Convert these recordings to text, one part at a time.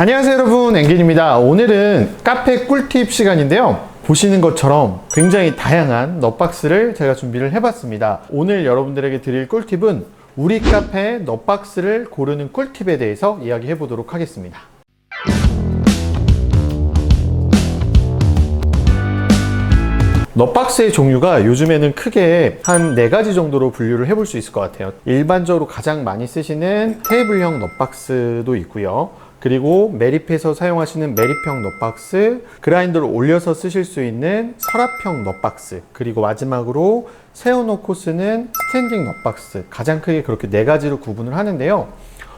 안녕하세요 여러분. 앵긴입니다. 오늘은 카페 꿀팁 시간인데요. 보시는 것처럼 굉장히 다양한 넛박스를 제가 준비를 해봤습니다. 오늘 여러분들에게 드릴 꿀팁은 우리 카페 넛박스를 고르는 꿀팁에 대해서 이야기해 보도록 하겠습니다. 넛박스의 종류가 요즘에는 크게 한 네 가지 정도로 분류를 해볼 수 있을 것 같아요. 일반적으로 가장 많이 쓰시는 테이블형 넛박스도 있고요. 그리고 매립해서 사용하시는 매립형 넛박스, 그라인더를 올려서 쓰실 수 있는 서랍형 넛박스, 그리고 마지막으로 세워놓고 쓰는 스탠딩 넛박스, 가장 크게 그렇게 네 가지로 구분을 하는데요.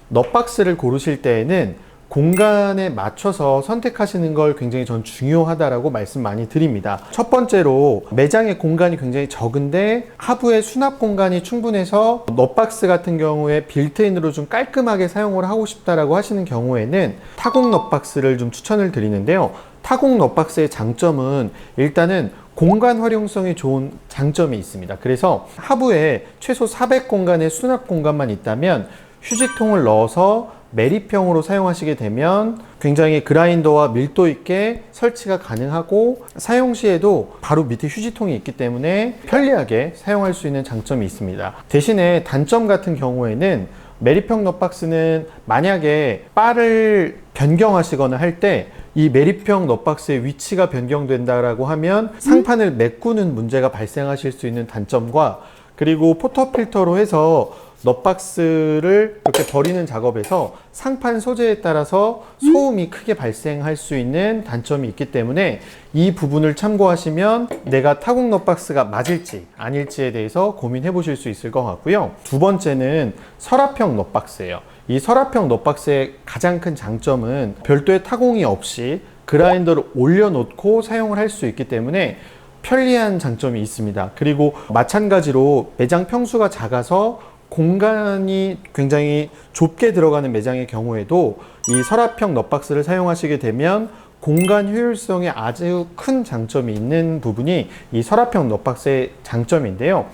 넛박스를 고르실 때에는 공간에 맞춰서 선택하시는 걸 굉장히 전 중요하다라고 말씀 많이 드립니다. 첫 번째로 매장의 공간이 굉장히 적은데 하부에 수납 공간이 충분해서 넛박스 같은 경우에 빌트인으로 좀 깔끔하게 사용을 하고 싶다라고 하시는 경우에는 타공 넛박스를 좀 추천을 드리는데요. 타공 넛박스의 장점은 일단은 공간 활용성이 좋은 장점이 있습니다. 그래서 하부에 최소 400 공간의 수납 공간만 있다면 휴지통을 넣어서 매립형으로 사용하시게 되면 굉장히 그라인더와 밀도 있게 설치가 가능하고 사용 시에도 바로 밑에 휴지통이 있기 때문에 편리하게 사용할 수 있는 장점이 있습니다. 대신에 단점 같은 경우에는 매립형 넛박스는 만약에 바를 변경하시거나 할 때 이 매립형 넛박스의 위치가 변경된다라고 하면 상판을 메꾸는 문제가 발생하실 수 있는 단점과 그리고 포터 필터로 해서 넛박스를 이렇게 버리는 작업에서 상판 소재에 따라서 소음이 크게 발생할 수 있는 단점이 있기 때문에 이 부분을 참고하시면 내가 타공 넛박스가 맞을지 아닐지에 대해서 고민해 보실 수 있을 것 같고요. 두 번째는 서랍형 넛박스예요. 이 서랍형 넛박스의 가장 큰 장점은 별도의 타공이 없이 그라인더를 올려놓고 사용을 할 수 있기 때문에 편리한 장점이 있습니다. 그리고 마찬가지로 매장 평수가 작아서 공간이 굉장히 좁게 들어가는 매장의 경우에도 이 서랍형 넛박스를 사용하시게 되면 공간 효율성에 아주 큰 장점이 있는 부분이 이 서랍형 넛박스의 장점인데요.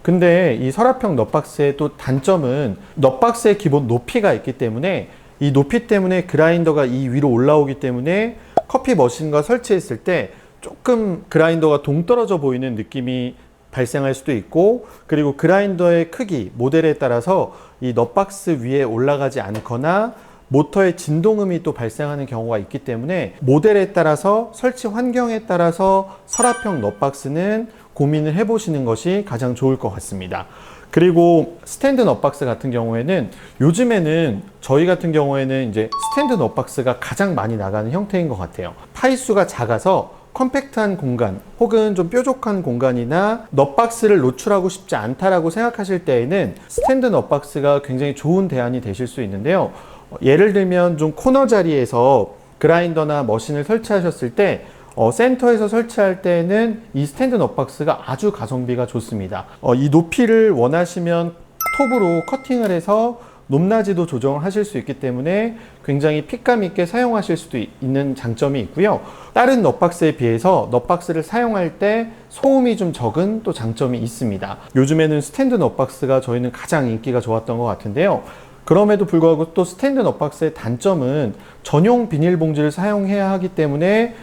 근데 이 서랍형 넛박스의 또 단점은 넛박스의 기본 높이가 있기 때문에 이 높이 때문에 그라인더가 이 위로 올라오기 때문에 커피 머신과 설치했을 때 조금 그라인더가 동떨어져 보이는 느낌이 발생할 수도 있고 그리고 그라인더의 크기 모델에 따라서 이 넛박스 위에 올라가지 않거나 모터의 진동음이 또 발생하는 경우가 있기 때문에 모델에 따라서 설치 환경에 따라서 서랍형 넛박스는 고민을 해보시는 것이 가장 좋을 것 같습니다. 그리고 스탠드 넛박스 같은 경우에는 요즘에는 저희 같은 경우에는 이제 스탠드 넛박스가 가장 많이 나가는 형태인 것 같아요. 파이수가 작아서 컴팩트한 공간 혹은 좀 뾰족한 공간이나 넛박스를 노출하고 싶지 않다라고 생각하실 때에는 스탠드 넛박스가 굉장히 좋은 대안이 되실 수 있는데요. 어, 예를 들면 좀 코너 자리에서 그라인더나 머신을 설치하셨을 때 어, 센터에서 설치할 때는 이 스탠드 넛박스가 아주 가성비가 좋습니다. 어, 이 높이를 원하시면 톱으로 커팅을 해서 높낮이도 조정을 하실 수 있기 때문에 굉장히 핏감 있게 사용하실 수도 있는 장점이 있고요. 다른 넛박스에 비해서 넛박스를 사용할 때 소음이 좀 적은 또 장점이 있습니다. 요즘에는 스탠드 넛박스가 저희는 가장 인기가 좋았던 것 같은데요. 그럼에도 불구하고 또 스탠드 넛박스의 단점은 전용 비닐봉지를 사용해야 하기 때문에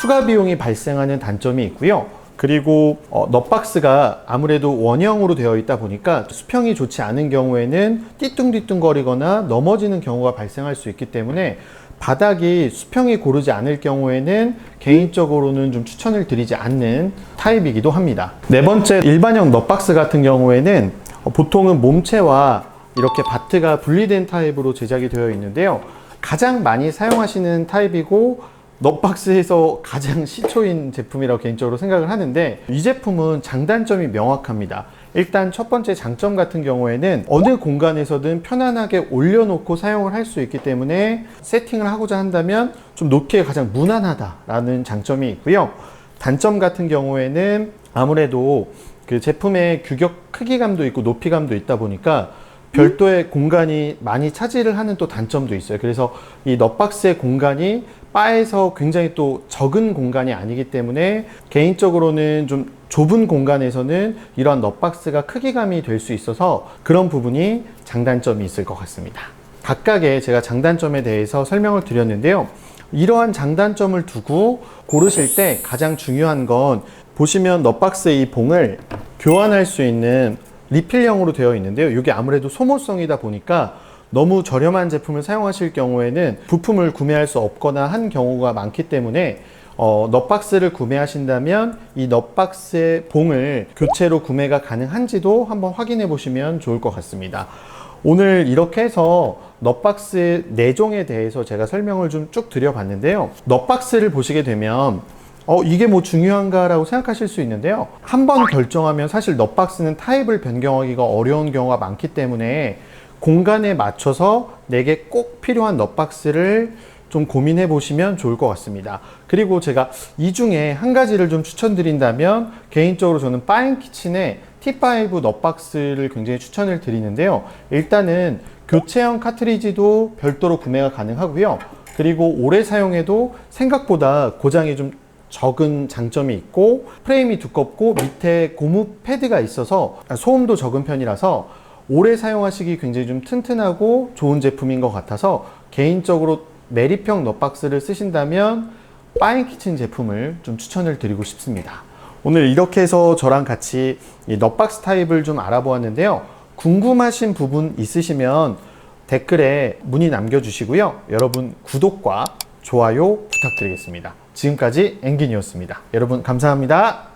추가 비용이 발생하는 단점이 있고요. 그리고 어, 넛박스가 아무래도 원형으로 되어 있다 보니까 수평이 좋지 않은 경우에는 띠뚱띠뚱거리거나 넘어지는 경우가 발생할 수 있기 때문에 바닥이 수평이 고르지 않을 경우에는 개인적으로는 좀 추천을 드리지 않는 타입이기도 합니다. 네 번째 일반형 넛박스 같은 경우에는 어, 보통은 몸체와 이렇게 바트가 분리된 타입으로 제작이 되어 있는데요. 가장 많이 사용하시는 타입이고 넛박스에서 가장 시초인 제품이라고 개인적으로 생각을 하는데 이 제품은 장단점이 명확합니다. 일단 첫 번째 장점 같은 경우에는 어느 공간에서든 편안하게 올려놓고 사용을 할 수 있기 때문에 세팅을 하고자 한다면 좀 놓기에 가장 무난하다라는 장점이 있고요. 단점 같은 경우에는 아무래도 그 제품의 규격 크기감도 있고 높이감도 있다 보니까 별도의 공간이 많이 차지를 하는 또 단점도 있어요. 그래서 이 넛박스의 공간이 바에서 굉장히 또 적은 공간이 아니기 때문에 개인적으로는 좀 좁은 공간에서는 이러한 넛박스가 크기감이 될 수 있어서 그런 부분이 장단점이 있을 것 같습니다. 각각의 제가 장단점에 대해서 설명을 드렸는데요. 이러한 장단점을 두고 고르실 때 가장 중요한 건 보시면 넛박스의 이 봉을 교환할 수 있는 리필형으로 되어 있는데요. 이게 아무래도 소모성이다 보니까 너무 저렴한 제품을 사용하실 경우에는 부품을 구매할 수 없거나 한 경우가 많기 때문에 어, 넛박스를 구매하신다면 이 넛박스의 봉을 교체로 구매가 가능한지도 한번 확인해 보시면 좋을 것 같습니다. 오늘 이렇게 해서 넛박스 내종에 대해서 제가 설명을 좀 쭉 드려봤는데요. 넛박스를 보시게 되면 어, 이게 뭐 중요한가라고 생각하실 수 있는데요. 한 번 결정하면 사실 넛박스는 타입을 변경하기가 어려운 경우가 많기 때문에 공간에 맞춰서 내게 꼭 필요한 넛박스를 좀 고민해 보시면 좋을 것 같습니다. 그리고 제가 이 중에 한 가지를 좀 추천드린다면 개인적으로 저는 파인키친의 T5 넛박스를 굉장히 추천을 드리는데요. 일단은 교체형 카트리지도 별도로 구매가 가능하고요. 그리고 오래 사용해도 생각보다 고장이 좀 적은 장점이 있고 프레임이 두껍고 밑에 고무 패드가 있어서 소음도 적은 편이라서 오래 사용하시기 굉장히 좀 튼튼하고 좋은 제품인 것 같아서 개인적으로 메리평 넛박스를 쓰신다면 파인키친 제품을 좀 추천을 드리고 싶습니다. 오늘 이렇게 해서 저랑 같이 이 넛박스 타입을 좀 알아보았는데요. 궁금하신 부분 있으시면 댓글에 문의 남겨주시고요. 여러분 구독과 좋아요 부탁드리겠습니다. 지금까지 앵긴이었습니다. 여러분 감사합니다.